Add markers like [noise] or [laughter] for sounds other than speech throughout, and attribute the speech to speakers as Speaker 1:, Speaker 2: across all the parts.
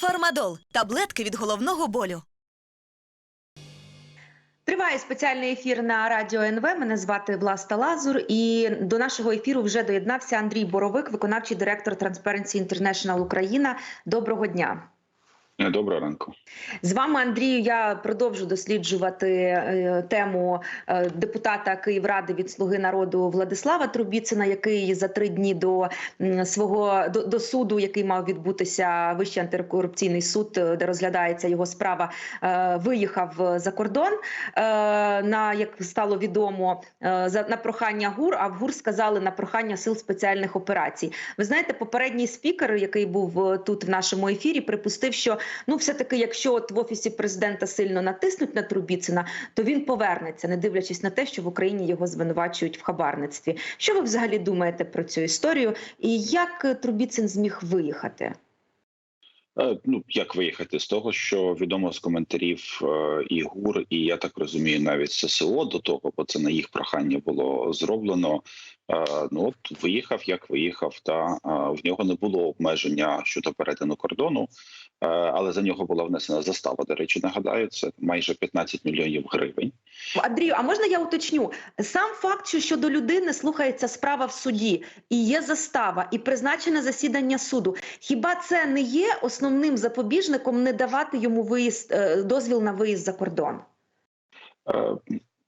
Speaker 1: Фармадол таблетки від головного болю.
Speaker 2: Триває спеціальний ефір на радіо НВ. Мене звати Власта Лазур. І до нашого ефіру вже доєднався Андрій Боровик, виконавчий директор Transparency International Україна. Доброго дня.
Speaker 3: Доброго ранку.
Speaker 2: З вами Андрію. Я продовжу досліджувати е, тему е, депутата Київради від Слуги народу Владислава Трубіцина, який за три дні до свого до, до суду, який мав відбутися Вищий антикорупційний суд, е, де розглядається його справа, виїхав за кордон. На як стало відомо за на прохання ГУР. А в ГУР сказали на прохання сил спеціальних операцій. Ви знаєте, попередній спікер, який був тут в нашому ефірі, припустив, що ну, все таки, якщо от в офісі президента сильно натиснуть на Трубіцина, то він повернеться, не дивлячись на те, що в Україні його звинувачують в хабарництві. Що ви взагалі думаєте про цю історію? І як Трубіцин зміг виїхати?
Speaker 3: Е, Ну як виїхати з того, що відомо з коментарів е, і ГУР, і я так розумію, навіть ССО до того, бо це на їх прохання було зроблено. Е, Ну от виїхав, як виїхав, та е, в нього не було обмеження щодо перетину кордону, е, але за нього була внесена застава. До речі, нагадаю, це майже 15 мільйонів гривень.
Speaker 2: Андрію, а можна я уточню? Сам факт, що щодо людини слухається справа в суді, і є застава, і призначене засідання суду. Хіба це не є основним запобіжником не давати йому виїзд дозвіл на виїзд за кордон?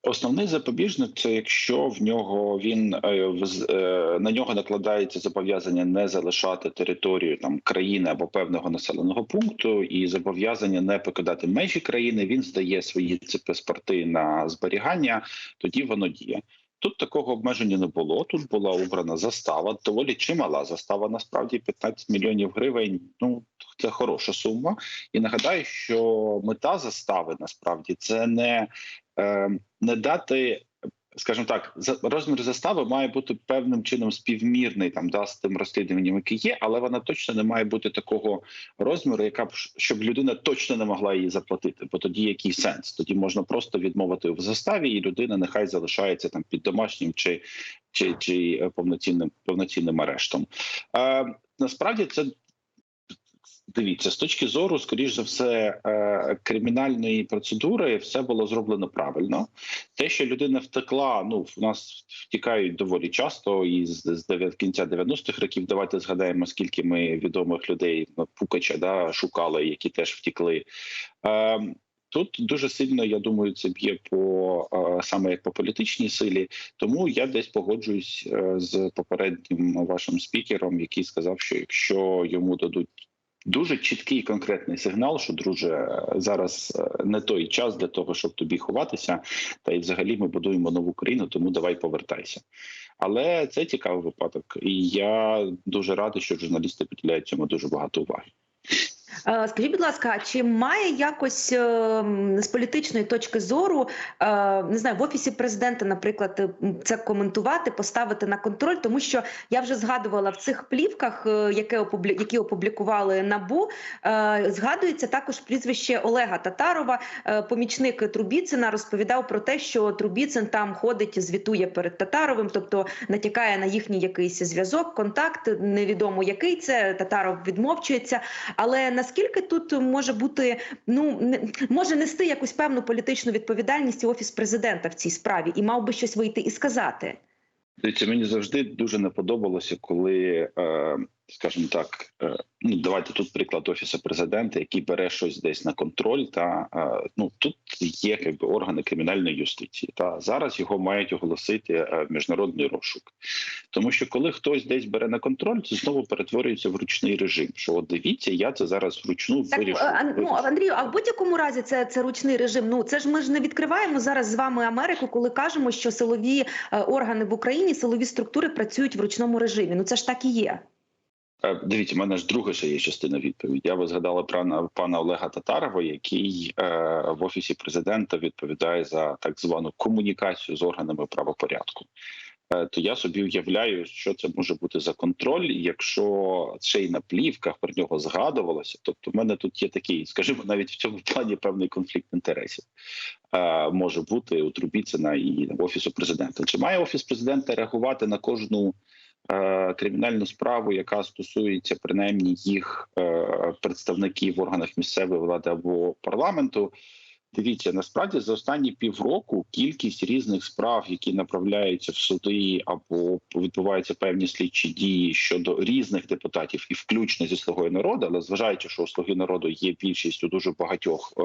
Speaker 3: Основний запобіжник це якщо в нього він е, е, на нього накладається зобов'язання не залишати територію там країни або певного населеного пункту, і зобов'язання не покидати межі країни. Він здає свої ці паспорти на зберігання. Тоді воно діє. Тут такого обмеження не було. Тут була обрана застава, доволі чимала застава. Насправді 15 мільйонів гривень. Ну це хороша сума. І нагадаю, що мета застави насправді це не, е, не дати. Скажімо так, розмір застави має бути певним чином співмірний там да, з тим розслідуванням, яке є, але вона точно не має бути такого розміру, яка б щоб людина точно не могла її заплатити. Бо тоді який сенс? Тоді можна просто відмовити в заставі, і людина нехай залишається там під домашнім чи, чи, чи е, повноцінним повноцінним арештом. Е, насправді це Дивіться, з точки зору, скоріш за все, е, кримінальної процедури, все було зроблено правильно. Те, що людина втекла, ну в нас втікають доволі часто, і з, кінця 90-х років давайте згадаємо, скільки ми відомих людей ну, Пукача да, шукали, які теж втікли. Е, Тут дуже сильно, я думаю, це б'є по е, саме як по політичній силі. Тому я десь погоджуюсь з попереднім вашим спікером, який сказав, що якщо йому дадуть дуже чіткий конкретний сигнал, що друже, зараз е, не той час для того, щоб тобі ховатися, та й взагалі ми будуємо нову країну, тому давай повертайся. Але це цікавий випадок, і я дуже радий, що журналісти приділяють цьому дуже багато уваги.
Speaker 2: Е, Скажіть, будь ласка, чи має якось е, з політичної точки зору е, не знаю, в офісі президента, наприклад, це коментувати, поставити на контроль, тому що я вже згадувала в цих плівках, які опублікували набу, згадується також прізвище Олега Татарова, помічник Трубіцина, розповідав про те, що Трубіцин там ходить, звітує перед Татаровим, тобто натякає на їхній якийсь зв'язок, контакт. Невідомо який це Татаров відмовчується. Але наскільки тут може бути ну не може нести якусь певну політичну відповідальність і офіс президента в цій справі, і мав би щось вийти і сказати?
Speaker 3: Дивіться, мені завжди дуже не подобалося, коли, е, скажімо так, е, ну давайте тут приклад офісу президента, який бере щось десь на контроль. Та е, ну тут є якби органи кримінальної юстиції. Та зараз його мають оголосити е, міжнародний розшук, тому що коли хтось десь бере на контроль, це знову перетворюється в ручний режим. Що от дивіться, я це зараз вручну
Speaker 2: Так,
Speaker 3: вирішу.
Speaker 2: ну. Андрію, а в будь-якому разі це, це ручний режим. Ну це ж ми ж не відкриваємо зараз з вами Америку, коли кажемо, що силові органи в Україні, силові структури працюють в ручному режимі. Ну це ж так і є.
Speaker 3: Е, Дивіться, в мене ж друга ще є частина відповіді. Я ви згадала пана, пана Олега Татарова, який е, в офісі президента відповідає за так звану комунікацію з органами правопорядку. Е, то я собі уявляю, що це може бути за контроль, якщо ще й на плівках про нього згадувалося. Тобто, в мене тут є такий, скажімо, навіть в цьому плані певний конфлікт інтересів е, може бути у Трубіцина і офісу президента. Чи має офіс президента реагувати на кожну? Е, кримінальну справу, яка стосується принаймні їх е, представників в органах місцевої влади або парламенту. Дивіться, насправді за останні півроку кількість різних справ, які направляються в суди або відбуваються певні слідчі дії щодо різних депутатів, і включно зі слугою народу, але зважаючи, що у слуги народу є більшість у дуже багатьох е,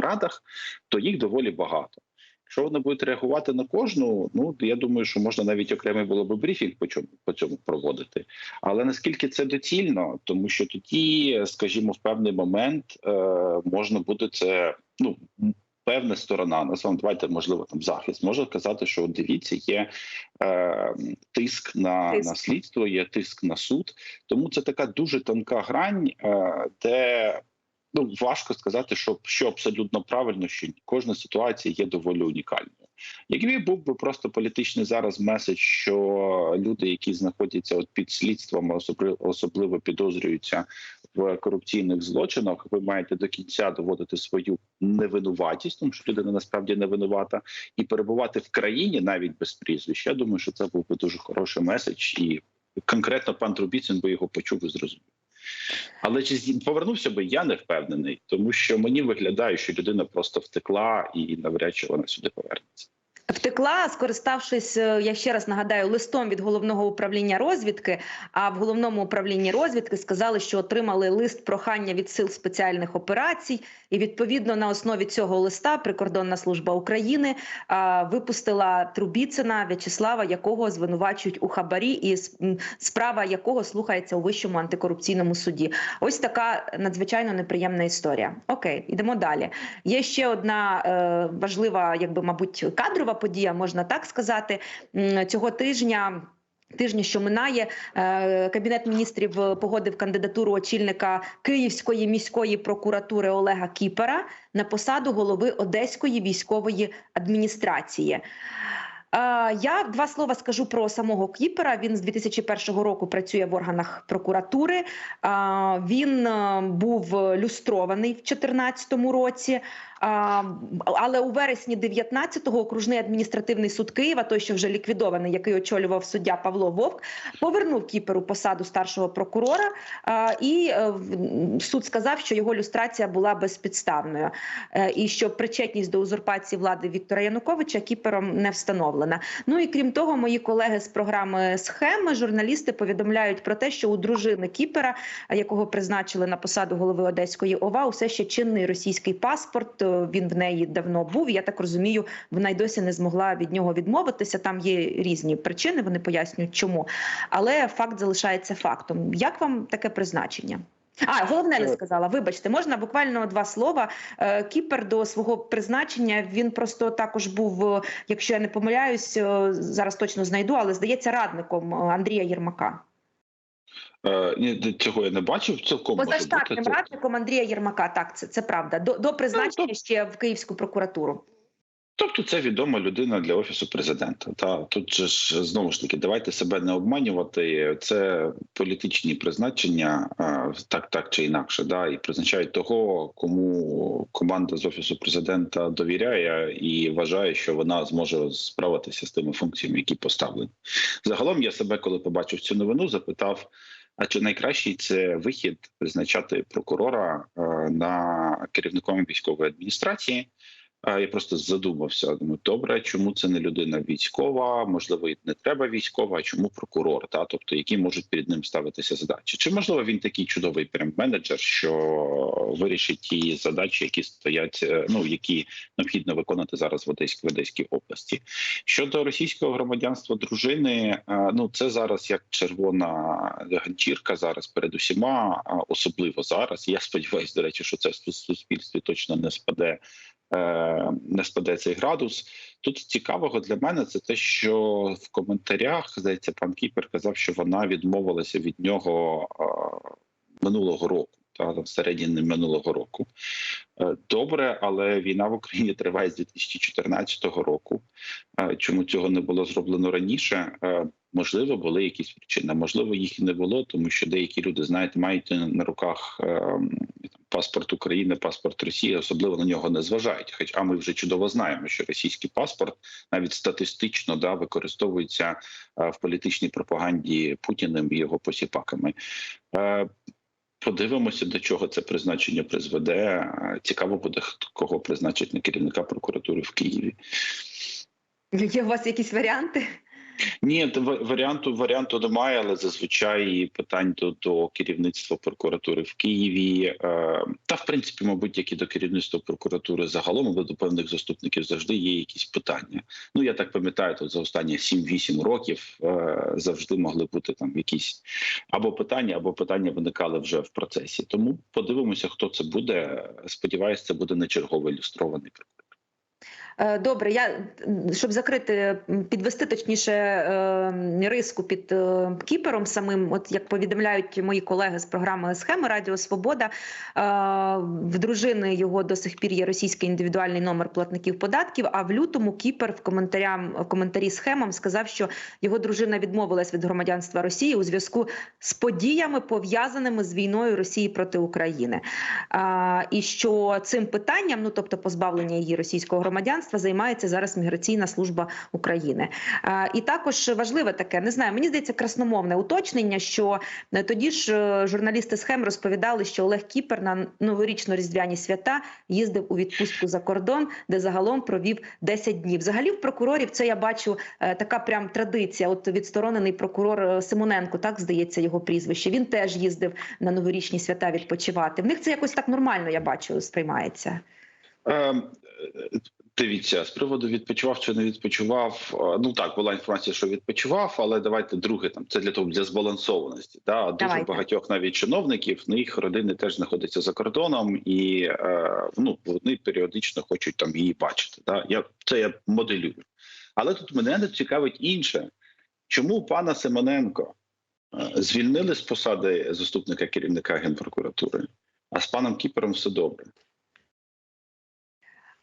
Speaker 3: радах, то їх доволі багато. Якщо вони будуть реагувати на кожну, ну я думаю, що можна навіть окремий було би брифінг по цьому по цьому проводити. Але наскільки це доцільно, тому що тоді, скажімо, в певний момент е, можна буде це ну. Певна сторона насправді, давайте можливо там захист може казати, що дивіться, є е, тиск на,
Speaker 2: Тиск.
Speaker 3: на слідство, є тиск на суд. Тому це така дуже тонка грань, е, де ну важко сказати, що, що абсолютно правильно, що кожна ситуація є доволі унікальною. Якби був би просто політичний зараз меседж, що люди, які знаходяться от під слідством, особливо, особливо підозрюються в корупційних злочинах, ви маєте до кінця доводити свою невинуватість, тому що людина насправді не винувата, і перебувати в країні навіть без прізвища. Я думаю, що це був би дуже хороший меседж, і конкретно пан Трубіцин би його почув і зрозумів. Але чи повернувся би я не впевнений, тому що мені виглядає, що людина просто втекла і навряд чи вона сюди повернеться.
Speaker 2: Втекла, скориставшись, е, я ще раз нагадаю, листом від головного управління розвідки. А в головному управлінні розвідки сказали, що отримали лист прохання від сил спеціальних операцій, і відповідно на основі цього листа прикордонна служба України а, випустила Трубіцина В'ячеслава, якого звинувачують у хабарі, і справа якого слухається у вищому антикорупційному суді. Ось така надзвичайно неприємна історія. Окей, йдемо далі. Є ще одна е, важлива, якби мабуть, кадрова подія, можна так сказати. Цього тижня. Тижня, що минає, е, кабінет міністрів е, погодив кандидатуру очільника Київської міської прокуратури Олега Кіпера на посаду голови Одеської військової адміністрації. Е, Я два слова скажу про самого Кіпера. Він з 2001 року працює в органах прокуратури. Він був люстрований в 2014 році. Але у вересні 19-го окружний адміністративний суд Києва, той, що вже ліквідований, який очолював суддя Павло Вовк, повернув Кіперу посаду старшого прокурора. І е, суд сказав, що його люстрація була безпідставною, е, і що причетність до узурпації влади Віктора Януковича Кіпером не встановлена. Ну і крім того, мої колеги з програми схеми, журналісти повідомляють про те, що у дружини Кіпера, якого призначили на посаду голови Одеської ОВА, усе ще чинний російський паспорт. Е, Він в неї давно був. Я так розумію, вона й досі не змогла від нього відмовитися. Там є різні причини. Вони пояснюють, чому, але факт залишається фактом. Як вам таке призначення? А головне не
Speaker 3: Е.
Speaker 2: сказала. Вибачте, можна буквально два слова. Е, Кіпер до свого призначення він просто також був, е, якщо я не помиляюсь, зараз точно знайду, але здається радником Андрія Єрмака.
Speaker 3: Е, ні, цього я не бачив. Цілком.
Speaker 2: Позаштатним радником Андрія Єрмака. Так, це, це правда. До, до призначення
Speaker 3: Ну,
Speaker 2: ще в Київську прокуратуру.
Speaker 3: Тобто це відома людина для офісу президента. Та тут же ж знову ж таки, давайте себе не обманювати. Це політичні призначення, так так чи інакше, да, і призначають того, кому команда з офісу президента довіряє і вважає, що вона зможе справитися з тими функціями, які поставлені. Загалом я себе, коли побачив цю новину, запитав. А чи найкращий це вихід призначати прокурора е, на керівником військової адміністрації? Я просто задумався. Думаю, добре, чому це не людина військова? Можливо, не треба військова, а чому прокурор? Та тобто, які можуть перед ним ставитися задачі? Чи можливо він такий чудовий прям менеджер, що вирішить ті задачі, які стоять, е, ну які необхідно виконати зараз в Одеській в Одеській області? Щодо російського громадянства дружини, е, ну це зараз як червона ганчірка зараз перед усіма, особливо зараз. Я сподіваюся, до речі, що це в суспільстві точно не спаде не спаде цей градус. Тут цікавого для мене це те, що в коментарях здається, пан Кіпер казав, що вона відмовилася від нього е, минулого року. Та в середині минулого року Е, добре, але війна в Україні триває з 2014 року. Е, Чому цього не було зроблено раніше? Е, Можливо, були якісь причини. Можливо, їх і не було, тому що деякі люди, знаєте, мають на руках е, там, паспорт України, паспорт Росії, особливо на нього не зважають. Хоча ми вже чудово знаємо, що російський паспорт навіть статистично да використовується е, в політичній пропаганді Путіним і його посіпаками. Е, Подивимося, до чого це призначення призведе. Е, Цікаво буде, кого призначить на керівника прокуратури в Києві.
Speaker 2: Є у вас якісь варіанти?
Speaker 3: Ні, то варіанту варіанту немає, але зазвичай питань до, до керівництва прокуратури в Києві е, та в принципі, мабуть, як і до керівництва прокуратури загалом, але до певних заступників завжди є якісь питання. Ну я так пам'ятаю, тут за останні 7-8 років е, завжди могли бути там якісь або питання, або питання виникали вже в процесі. Тому подивимося, хто це буде. Сподіваюся, це буде не черговий ілюстрований прокурор.
Speaker 2: Е, Добре, я щоб закрити, підвести точніше е, риску під е, Кіпером самим, от як повідомляють мої колеги з програми Схеми Радіо Свобода, в дружини його до сих пір є російський індивідуальний номер платників податків. А в лютому Кіпер в коментарям в коментарі схемам сказав, що його дружина відмовилась від громадянства Росії у зв'язку з подіями пов'язаними з війною Росії проти України. І що цим питанням, ну тобто позбавлення її російського громадянства, займається зараз міграційна служба України. І також важливе таке, не знаю, мені здається, красномовне уточнення, що е, тоді ж е, журналісти схем розповідали, що Олег Кіпер на новорічно-різдвяні свята їздив у відпустку за кордон, де загалом провів 10 днів. Взагалі, в прокурорів це я бачу е, така прям традиція. От відсторонений прокурор Симоненко, так здається його прізвище. Він теж їздив на новорічні свята відпочивати. В них це якось так нормально, я бачу, сприймається.
Speaker 3: Дивіться, з приводу відпочивав чи не відпочивав. е, Ну так, була інформація, що відпочивав, але давайте друге там. Це для того для збалансованості. Да? Дуже
Speaker 2: Давайте.
Speaker 3: багатьох навіть чиновників, в них родини теж знаходяться за кордоном, і е, ну вони періодично хочуть там її бачити. Да? Я це я моделюю. Але тут мене не цікавить інше, чому пана Семененко е, звільнили з посади заступника керівника генпрокуратури, а з паном Кіпером все добре.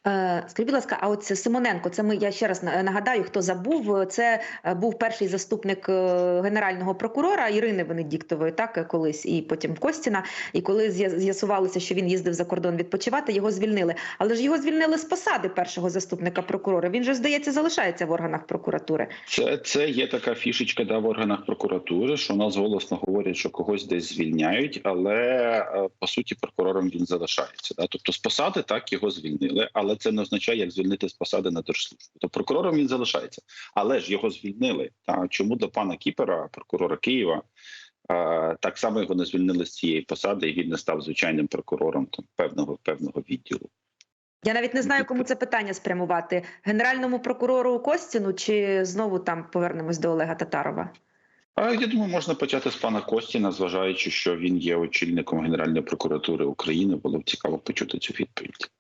Speaker 2: Е, Скажіть, будь ласка, а от Симоненко, це ми я ще раз нагадаю, хто забув. Це е, був перший заступник е, генерального прокурора Ірини Венедіктової, так е, колись, і потім Костіна. І коли з'ясувалося, що він їздив за кордон відпочивати, його звільнили. Але ж його звільнили з посади першого заступника прокурора. Він же здається залишається в органах прокуратури.
Speaker 3: Це, це є така фішечка да, в органах прокуратури, що у нас голосно говорять, що когось десь звільняють, але е, по суті прокурором він залишається. Да? Тобто з посади так його звільнили, але це не означає, як звільнити з посади на держслужбу. Тобто прокурором він залишається, але ж його звільнили. Та чому до пана Кіпера, прокурора Києва? Так само його не звільнили з цієї посади, і він не став звичайним прокурором там певного певного відділу.
Speaker 2: Я навіть не знаю, кому це питання спрямувати: генеральному прокурору Костіну чи знову там повернемось до Олега Татарова.
Speaker 3: А я думаю, можна почати з пана Костіна, зважаючи, що він є очільником Генеральної прокуратури України. Було б цікаво почути цю відповідь.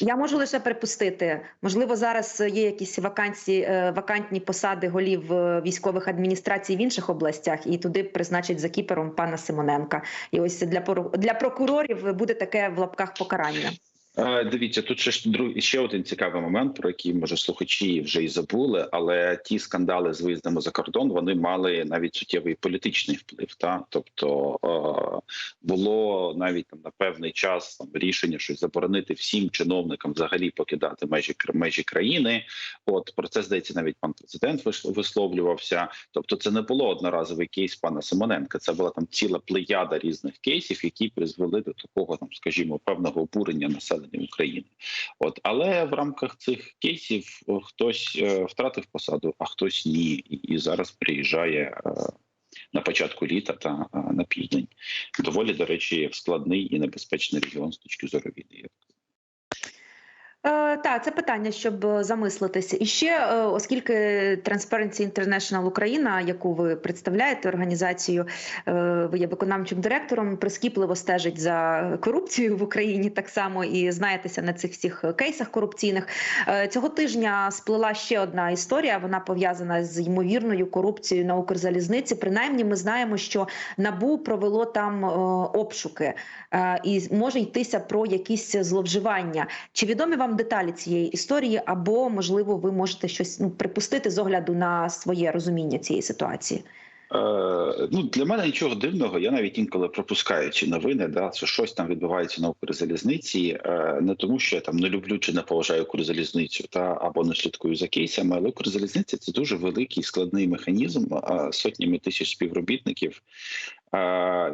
Speaker 2: Я можу лише припустити. Можливо, зараз є якісь вакансії, е, вакантні посади голів е, військових адміністрацій в інших областях, і туди призначать за кіпером пана Симоненка. І ось для для прокурорів буде таке в лапках покарання.
Speaker 3: Е, Дивіться, тут ще ж ще один цікавий момент, про який може слухачі вже й забули. Але ті скандали з виїздами за кордон вони мали навіть суттєвий політичний вплив. Та тобто е, було навіть там на певний час там рішення щось заборонити всім чиновникам взагалі покидати межі межі країни. От про це здається, навіть пан президент висловлювався. Тобто, це не було одноразовий кейс пана Симоненка. Це була там ціла плеяда різних кейсів, які призвели до такого, там, скажімо, певного обурення населення України. От але в рамках цих кейсів хтось е, втратив посаду, а хтось ні, і, зараз приїжджає. е, На початку літа та е, на південь доволі до речі складний і небезпечний регіон з точки зору війни.
Speaker 2: Е, так, це питання, щоб замислитися. І ще, е, оскільки Transparency International Україна, яку ви представляєте організацію, е, ви є виконавчим директором, прискіпливо стежить за корупцією в Україні так само і знаєтеся на цих всіх кейсах корупційних. Е, Цього тижня сплила ще одна історія. Вона пов'язана з ймовірною корупцією на Укрзалізниці. Принаймні, ми знаємо, що НАБУ провело там обшуки, і може йтися про якісь зловживання. Чи відомі вам деталі цієї історії, або можливо ви можете щось ну, припустити з огляду на своє розуміння цієї ситуації?
Speaker 3: Е, ну для мене нічого дивного. Я навіть інколи пропускаю ці новини, да що щось там відбувається на Укрзалізниці, е, не тому, що я там не люблю чи не поважаю Укрзалізницю, та або не слідкую за кейсами, але Укрзалізниця це дуже великий складний механізм е, сотнями тисяч співробітників.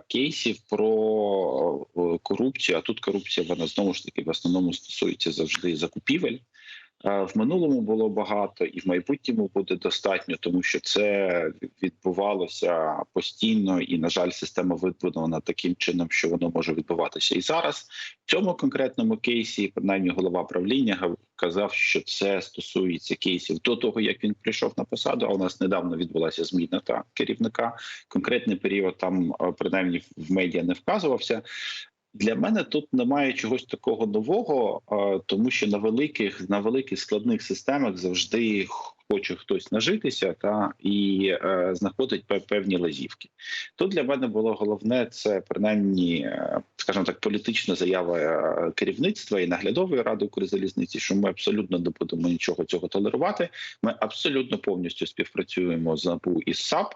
Speaker 3: Кейсів про корупцію, а тут корупція вона знову ж таки в основному стосується завжди закупівель. Е, В минулому було багато, і в майбутньому буде достатньо, тому що це відбувалося постійно, і на жаль, система вибудована таким чином, що воно може відбуватися і зараз. В цьому конкретному кейсі, принаймні, голова правління казав, що це стосується кейсів до того, як він прийшов на посаду. А у нас недавно відбулася зміна та керівника. Конкретний період там е, принаймні в медіа не вказувався. Для мене тут немає чогось такого нового, тому що на великих на великих складних системах завжди хоче хтось нажитися та і е, знаходить певні лазівки. Тут для мене було головне це принаймні, е, скажімо так, політична заява е, керівництва і наглядової ради Укрзалізниці, що ми абсолютно не будемо нічого цього толерувати. Ми абсолютно повністю співпрацюємо з НАБУ і САП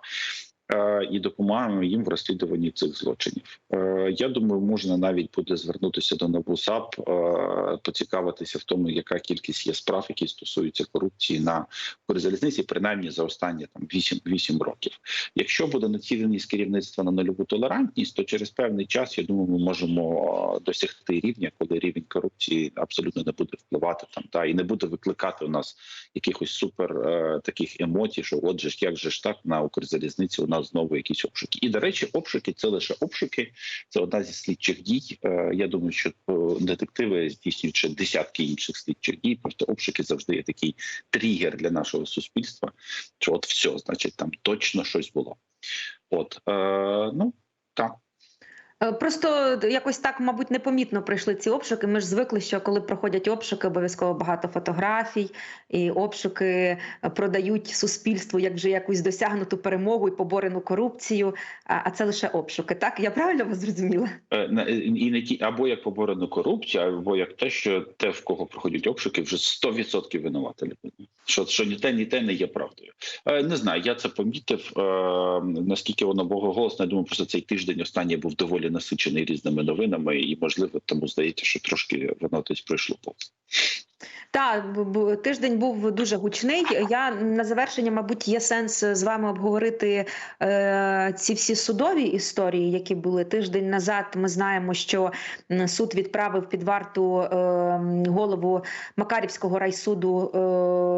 Speaker 3: і допомагаємо їм в розслідуванні цих злочинів. Е, Я думаю, можна навіть буде звернутися до НАБУ САП, е, поцікавитися в тому, яка кількість є справ, які стосуються корупції на Укрзалізниці, принаймні за останні там 8, 8 років. Якщо буде націленість керівництва на нульову толерантність, то через певний час я думаю, ми можемо е, досягти рівня, коли рівень корупції абсолютно не буде впливати там та і не буде викликати у нас якихось супер е, таких емоцій, що отже як же ж так на Укрзалізниці у нас знову якісь обшуки. І до речі, обшуки це лише обшуки. Це одна зі слідчих дій. Е, Я думаю, що е, детективи здійснюють ще десятки інших слідчих дій. Просто обшуки завжди є такий тригер для нашого суспільства. Що от все, значить, там точно щось було. От е, ну так.
Speaker 2: Е, Просто якось так, мабуть, непомітно пройшли ці обшуки. Ми ж звикли, що коли проходять обшуки, обов'язково багато фотографій, і обшуки е, продають суспільству як вже якусь досягнуту перемогу і поборену корупцію. А це лише обшуки. Так я правильно вас зрозуміла?
Speaker 3: Е, І не ті або як поборену корупцію, або як те, що те, в кого проходять обшуки, вже 100% винувата людина. Що, що ні те, ні те не є правдою. Не знаю, я це помітив. Наскільки воно було голосно, я думаю, просто цей тиждень останній був доволі насичений різними новинами, і можливо, тому здається, що трошки воно десь пройшло повз.
Speaker 2: Так, тиждень був дуже гучний. Я на завершення, мабуть, є сенс з вами обговорити е, ці всі судові історії, які були тиждень назад. Ми знаємо, що суд відправив під варту е, голову Макарівського райсуду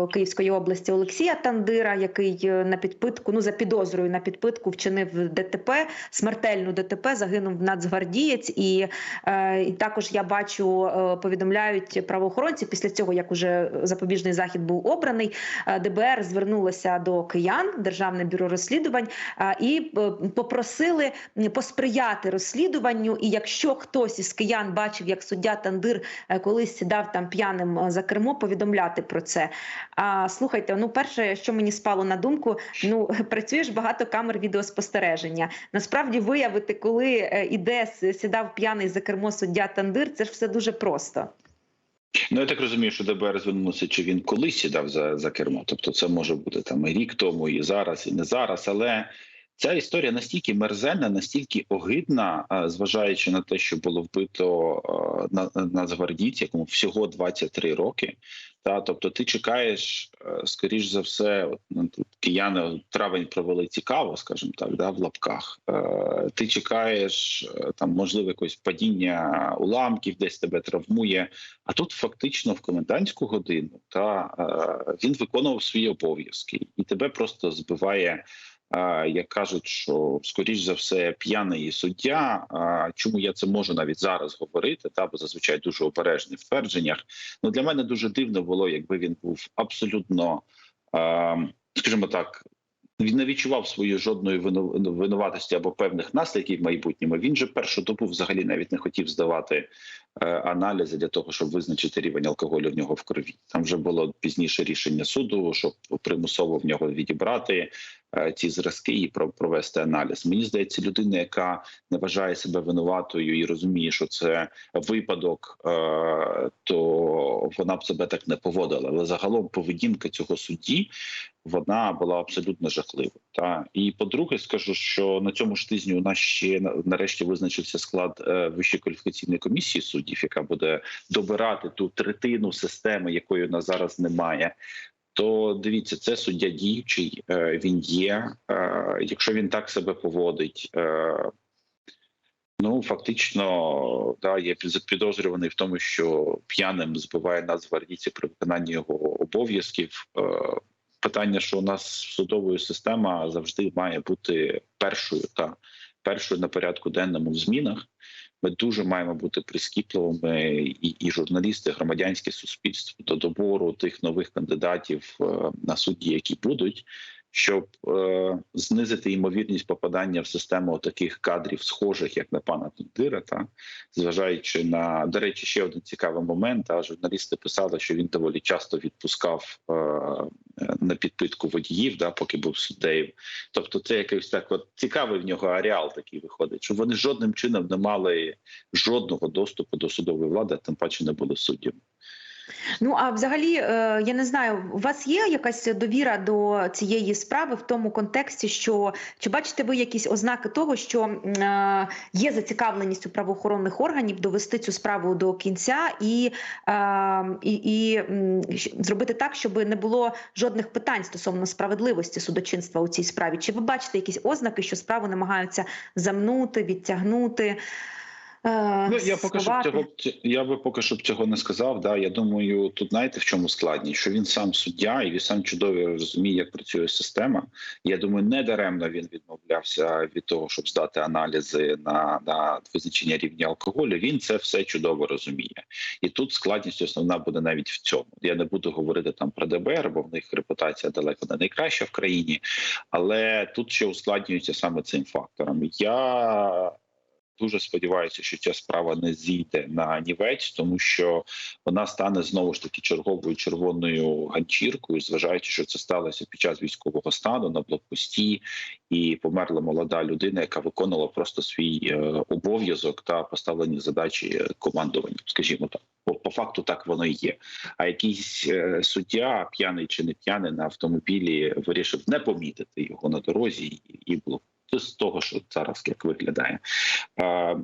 Speaker 2: е, Київської області Олексія Тандира, який е, на підпитку, ну за підозрою на підпитку вчинив ДТП, смертельну ДТП, загинув нацгвардієць. І, е, і також я бачу, е, повідомляють правоохоронці після цього, як уже запобіжний захід був обраний. е, ДБР звернулося до киян, Державне бюро розслідувань, е, і е, попросили посприяти розслідуванню. І якщо хтось із киян бачив, як суддя Тандир колись сідав там п'яним за кермо, повідомляти про це. А слухайте, ну перше, що мені спало на думку, ну [laughs] працюєш багато камер відеоспостереження. Насправді виявити, коли іде сідав п'яний за кермо суддя Тандир, це ж все дуже просто.
Speaker 3: Ну я так розумію, що ДБР звернулося, чи він колись сідав за, за кермо. Тобто, це може бути там і рік тому, і зараз, і не зараз. Але ця історія настільки мерзенна, настільки огидна, зважаючи на те, що було вбито на- нацгвардійця, якому всього 23 роки. Та тобто, ти чекаєш, е, скоріш за все, ну, тут кияни травень провели цікаво, скажімо так, да, в лапках. Е, Ти чекаєш е, там, можливо, якось падіння уламків, десь тебе травмує. А тут фактично в комендантську годину та е, він виконував свої обов'язки, і тебе просто збиває. Як кажуть, що скоріш за все п'яний суддя. Чому я це можу навіть зараз говорити? Та бо зазвичай дуже обережний в твердженнях. Ну для мене дуже дивно було, якби він був абсолютно, скажімо так, він не відчував своєї жодної вину- винуватості або певних наслідків в майбутньому. Він же першу добу взагалі навіть не хотів здавати е, аналізи для того, щоб визначити рівень алкоголю в нього в крові. Там вже було пізніше рішення суду, щоб примусово в нього відібрати ці зразки і про- провести аналіз. Мені здається, людина, яка не вважає себе винуватою і розуміє, що це випадок, е, то вона б себе так не поводила. Але загалом поведінка цього судді вона була абсолютно жахлива. Та і по-друге, скажу, що на цьому ж тижні у нас ще нарешті визначився склад е, Вищої кваліфікаційної комісії суддів, яка буде добирати ту третину системи, якої у зараз немає. То дивіться, це суддя діючий, е, він є. Е, Якщо він так себе поводить, е, ну фактично, да, є під- підозрюваний в тому, що п'яним збиває нацгвардійці при виконанні його обов'язків. Питання, що у нас судовою система завжди має бути першою та першою на порядку денному в змінах. Ми дуже маємо бути прискіпливими, і, і журналісти, і громадянське суспільство до добору тих нових кандидатів е, на судді, які будуть, щоб е, знизити ймовірність попадання в систему таких кадрів, схожих як на пана Тундира, та зважаючи на до речі, ще один цікавий момент. А журналісти писали, що він доволі часто відпускав е, на підпитку водіїв, да, поки був суддею. Тобто, це якийсь так от цікавий в нього ареал такий виходить, що вони жодним чином не мали жодного доступу до судової влади, а тим паче не були суддями.
Speaker 2: Ну а взагалі, е, я не знаю, у вас є якась довіра до цієї справи в тому контексті, що чи бачите ви якісь ознаки того, що е, є зацікавленість у правоохоронних органів довести цю справу до кінця і, е, і, і зробити так, щоб не було жодних питань стосовно справедливості судочинства у цій справі? Чи ви бачите якісь ознаки, що справу намагаються замнути, відтягнути? Е,
Speaker 3: Ну я поки що
Speaker 2: сховати?
Speaker 3: цього я би поки що б цього не сказав. Да, я думаю, тут знаєте в чому складність, що він сам суддя і він сам чудово розуміє, як працює система. Я думаю, не даремно він відмовлявся від того, щоб здати аналізи на, на визначення рівня алкоголю. Він це все чудово розуміє, і тут складність основна буде навіть в цьому. Я не буду говорити там про ДБР, бо в них репутація далеко не найкраща в країні, але тут ще ускладнюється саме цим фактором. Я дуже сподіваюся, що ця справа не зійде на нівець, тому що вона стане знову ж таки черговою червоною ганчіркою, зважаючи, що це сталося під час військового стану на блокпості, і померла молода людина, яка виконувала просто свій е, обов'язок та поставлені задачі командуванню, скажімо так. По, по факту так воно і є. А якийсь е, суддя, п'яний чи не п'яний на автомобілі, вирішив не помітити його на дорозі і, було з того, що зараз як виглядає. Е,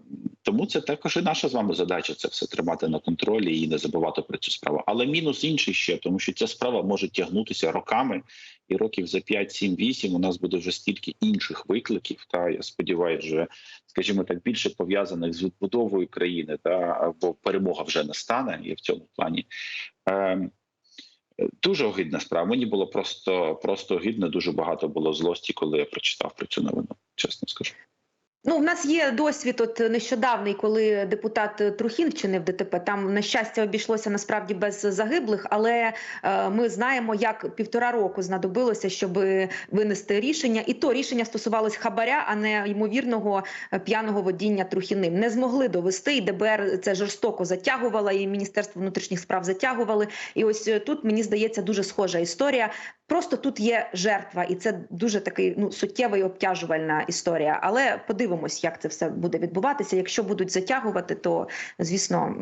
Speaker 3: Тому це також і наша з вами задача це все тримати на контролі і не забувати про цю справу. Але мінус інший ще, тому що ця справа може тягнутися роками, і років за 5, 7, 8 у нас буде вже стільки інших викликів. Та я сподіваюся, вже скажімо так, більше пов'язаних з відбудовою країни, та бо перемога вже настане, і в цьому плані. Е, Дуже огидна справа. Мені було просто просто огидно. Дуже багато було злості, коли я прочитав про цю новину. Чесно скажу.
Speaker 2: Ну, в нас є досвід от нещодавний, коли депутат Трухін вчинив ДТП. Там на щастя обійшлося насправді без загиблих, але е, ми знаємо, як півтора року знадобилося, щоб винести рішення, і то рішення стосувалось хабаря, а не ймовірного е, п'яного водіння Трухіним. Не змогли довести, і ДБР це жорстоко затягувало, і Міністерство внутрішніх справ затягували. І ось е, тут мені здається дуже схожа історія. Просто тут є жертва, і це дуже такий ну суттєва і обтяжувальна історія. Але подивимось, як це все буде відбуватися. Якщо будуть затягувати, то звісно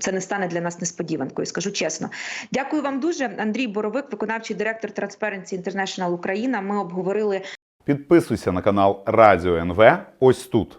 Speaker 2: це не стане для нас несподіванкою. Скажу чесно. Дякую вам дуже, Андрій Боровик, виконавчий директор Transparency International Україна. Ми обговорили
Speaker 4: Підписуйся на канал Радіо НВ ось тут.